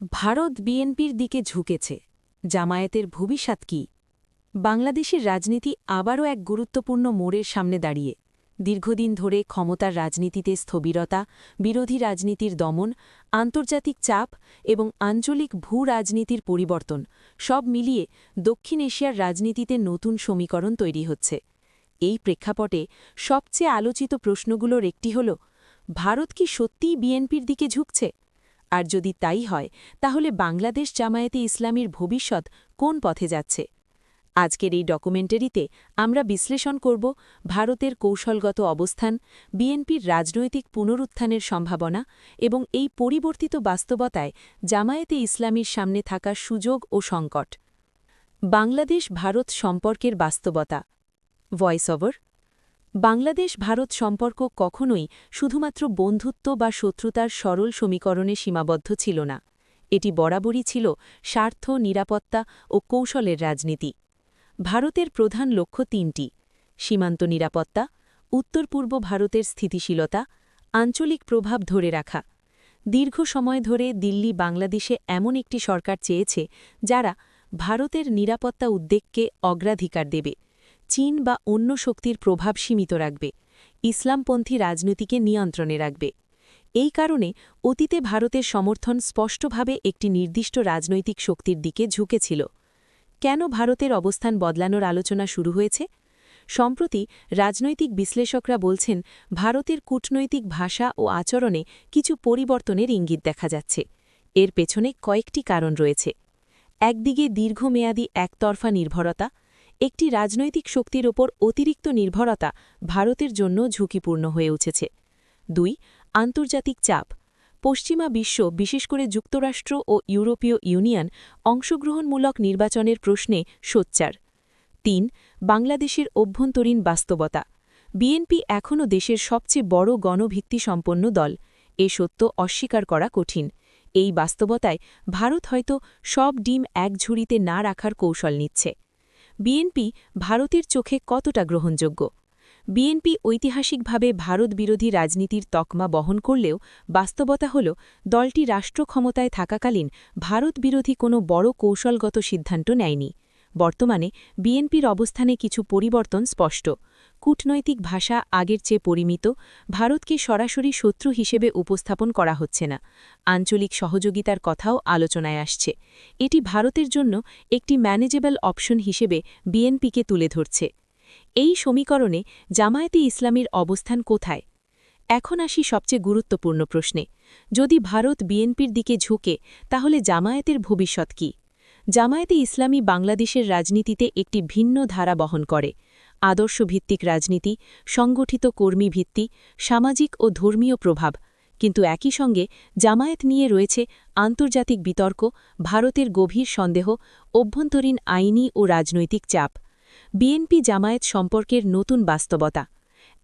ভারত বিএনপির দিকে ঝুঁকেছে। জামায়াতের ভবিষ্যৎ কি? বাংলাদেশের রাজনীতি আবারও এক গুরুত্বপূর্ণ মোড়ের সামনে দাঁড়িয়ে। দীর্ঘদিন ধরে ক্ষমতার রাজনীতিতে স্থবিরতা, বিরোধী রাজনীতির দমন, আন্তর্জাতিক চাপ এবং আঞ্চলিক ভূ রাজনীতির পরিবর্তন সব মিলিয়ে দক্ষিণ এশিয়ার রাজনীতিতে নতুন সমীকরণ তৈরি হচ্ছে। এই প্রেক্ষাপটে সবচেয়ে আলোচিত প্রশ্নগুলোর একটি হল, ভারত কি সত্যিই বিএনপির দিকে ঝুঁকছে? আর যদি তাই হয়, তাহলে বাংলাদেশ জামায়াতে ইসলামীর ভবিষ্যৎ কোন পথে যাচ্ছে? আজকের এই ডকুমেন্টারিতে আমরা বিশ্লেষণ করব ভারতের কৌশলগত অবস্থান, বিএনপির রাজনৈতিক পুনরুত্থানের সম্ভাবনা এবং এই পরিবর্তিত বাস্তবতায় জামায়াতে ইসলামীর সামনে থাকা সুযোগ ও সংকট। বাংলাদেশ ভারত সম্পর্কের বাস্তবতা। ভয়েস ওভার বাংলাদেশ ভারত সম্পর্ক কখনোই শুধুমাত্র বন্ধুত্ব বা শত্রুতার সরল সমীকরণে সীমাবদ্ধ ছিল না। এটি বরাবরই ছিল স্বার্থ, নিরাপত্তা ও কৌশলের রাজনীতি। ভারতের প্রধান লক্ষ্য তিনটি, সীমান্ত নিরাপত্তা, উত্তর পূর্ব ভারতের স্থিতিশীলতা, আঞ্চলিক প্রভাব ধরে রাখা। দীর্ঘ সময় ধরে দিল্লি বাংলাদেশে এমন একটি সরকার চেয়েছে যারা ভারতের নিরাপত্তা উদ্বেগকে অগ্রাধিকার দেবে। চীন বা অন্য শক্তির প্রভাব সীমিত রাখবে। ইসলামপন্থী রাজনীতিকে নিয়ন্ত্রণে রাখবে। এই কারণে অতীতে ভারতের সমর্থন স্পষ্টভাবে একটি নির্দিষ্ট রাজনৈতিক শক্তির দিকে ঝুঁকেছিল। কেন ভারতের অবস্থান বদলানোর আলোচনা শুরু হয়েছে? সম্প্রতি রাজনৈতিক বিশ্লেষকরা বলছেন, ভারতের কূটনৈতিক ভাষা ও আচরণে কিছু পরিবর্তনের ইঙ্গিত দেখা যাচ্ছে। এর পেছনে কয়েকটি কারণ রয়েছে। একদিকে দীর্ঘমেয়াদী একতরফা নির্ভরতা একটি রাজনৈতিক শক্তির ওপর অতিরিক্ত নির্ভরতা ভারতের জন্য ঝুঁকিপূর্ণ হয়ে উঠেছে। দুই, আন্তর্জাতিক চাপ। পশ্চিমা বিশ্ব, বিশেষ করে যুক্তরাষ্ট্র ও ইউরোপীয় ইউনিয়ন, অংশগ্রহণমূলক নির্বাচনের প্রশ্নে সোচ্চার। তিন, বাংলাদেশের অভ্যন্তরীণ বাস্তবতা। বিএনপি এখনও দেশের সবচেয়ে বড় গণভিত্তি সম্পন্ন দল। এ সত্য অস্বীকার করা কঠিন। এই বাস্তবতায় ভারত হয়তো সব ডিম এক ঝুড়িতে না রাখার কৌশল নিচ্ছে। বিএনপি ভারতের চোখে কতটা গ্রহণযোগ্য? বিএনপি ঐতিহাসিকভাবে ভারত বিরোধী রাজনীতির তকমা বহন করলেও বাস্তবতা হল, দলটি রাষ্ট্র ক্ষমতায় থাকাকালীন ভারত বিরোধী কোনো বড় কৌশলগত সিদ্ধান্ত নেয়নি। বর্তমানে বিএনপির অবস্থানে কিছু পরিবর্তন স্পষ্ট। কূটনৈতিক ভাষা আগের চেয়ে পরিমিত, ভারতকে সরাসরি শত্রু হিসেবে উপস্থাপন করা হচ্ছে না। আঞ্চলিক সহযোগিতার কথাও আলোচনায় আসছে। এটি ভারতের জন্য একটি ম্যানেজেবল অপশন হিসেবে বিএনপিকে তুলে ধরছে। এই সমীকরণে জামায়াতে ইসলামীর অবস্থান কোথায়? এখন আসি সবচেয়ে গুরুত্বপূর্ণ প্রশ্নে। যদি ভারত বিএনপির দিকে ঝুঁকে, তাহলে জামায়াতের ভবিষ্যৎ কি? জামায়াতে ইসলামী বাংলাদেশের রাজনীতিতে একটি ভিন্ন ধারা বহন করে। আদর্শভিত্তিক রাজনীতি, সংগঠিত কর্মী ভিত্তি সামাজিক ও ধর্মীয় প্রভাব, কিন্তু একই সঙ্গে জামায়াত নিয়ে রয়েছে আন্তর্জাতিক বিতর্ক, ভারতের গভীর সন্দেহ, অভ্যন্তরীণ আইনি ও রাজনৈতিক চাপ। বিএনপি জামায়াত সম্পর্কের নতুন বাস্তবতা।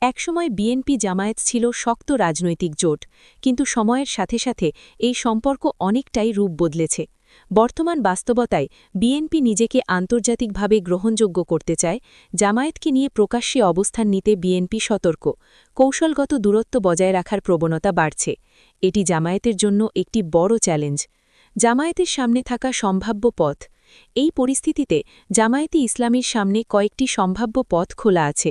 একসময় বিএনপি জামায়াত ছিল শক্ত রাজনৈতিক জোট, কিন্তু সময়ের সাথে সাথে এই সম্পর্ক অনেকটাই রূপ বদলেছে। বর্তমান বাস্তবতায় বিএনপি নিজেকে আন্তর্জাতিকভাবে গ্রহণযোগ্য করতে চায়, জামায়াতকে নিয়ে প্রকাশ্যে অবস্থান নিতে বিএনপি সতর্ক। কৌশলগত দূরত্ব বজায় রাখার প্রবণতা বাড়ছে। এটি জামায়াতের জন্য একটি বড় চ্যালেঞ্জ। জামায়াতের সামনে থাকা সম্ভাব্য পথ। এই পরিস্থিতিতে জামায়াতি ইসলামীর সামনে কয়েকটি সম্ভাব্য পথ খোলা আছে।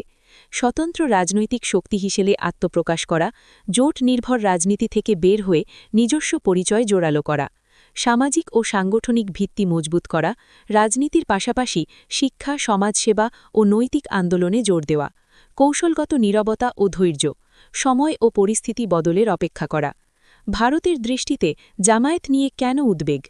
স্বতন্ত্র রাজনৈতিক শক্তি হিসেবে আত্মপ্রকাশ করা, জোট নির্ভর রাজনীতি থেকে বের হয়ে নিজস্ব পরিচয় জোরালো করা। সামাজিক ও সাংগঠনিক ভিত্তি মজবুত করা, রাজনীতির পাশাপাশি শিক্ষা, সমাজসেবা ও নৈতিক আন্দোলনে জোর দেওয়া, কৌশলগত নীরবতা ও ধৈর্য, সময় ও পরিস্থিতি বদলের অপেক্ষা করা। ভারতের দৃষ্টিতে জামায়াত নিয়ে কেন উদ্বেগ?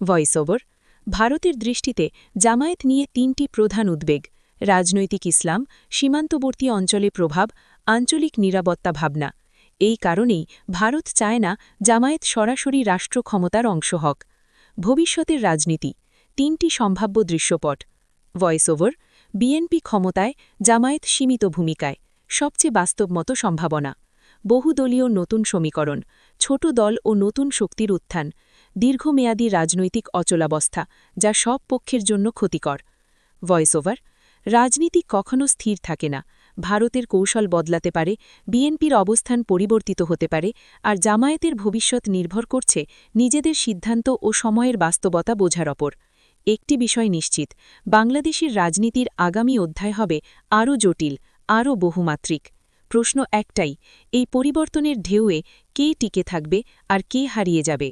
ভয়েস ওভার, ভারতের দৃষ্টিতে জামায়াত নিয়ে তিনটি প্রধান উদ্বেগ, রাজনৈতিক ইসলাম, সীমান্তবর্তী অঞ্চলে প্রভাব, আঞ্চলিক নিরাপত্তা ভাবনা। এই কারণেই ভারত চায় না জামায়াত সরাসরি রাষ্ট্র ক্ষমতার অংশ হক। ভবিষ্যতের রাজনীতি, তিনটি সম্ভাব্য দৃশ্যপট ভয়েস ওভার বিএনপি ক্ষমতায় জামায়াত সীমিত ভূমিকায়, সবচেয়ে বাস্তবমত সম্ভাবনা, বহুদলীয় নতুন সমীকরণ, ছোট দল ও নতুন শক্তির উত্থান, দীর্ঘমেয়াদী রাজনৈতিক অচলাবস্থা যা সব পক্ষের জন্য ক্ষতিকর। ভয়েস ওভার রাজনীতি কখনও স্থির থাকে না ভারতের কৌশল বদলাতে পারে, বিএনপির অবস্থান পরিবর্তিত হতে পারে, আর জামায়াতের ভবিষ্যৎ নির্ভর করছে নিজেদের সিদ্ধান্ত ও সময়ের বাস্তবতা বোঝার ওপর। একটি বিষয় নিশ্চিত, বাংলাদেশের রাজনীতির আগামী অধ্যায় হবে আরও জটিল, আরও বহুমাত্রিক। প্রশ্ন একটাই, এই পরিবর্তনের ঢেউয়ে কে টিকে থাকবে আর কে হারিয়ে যাবে?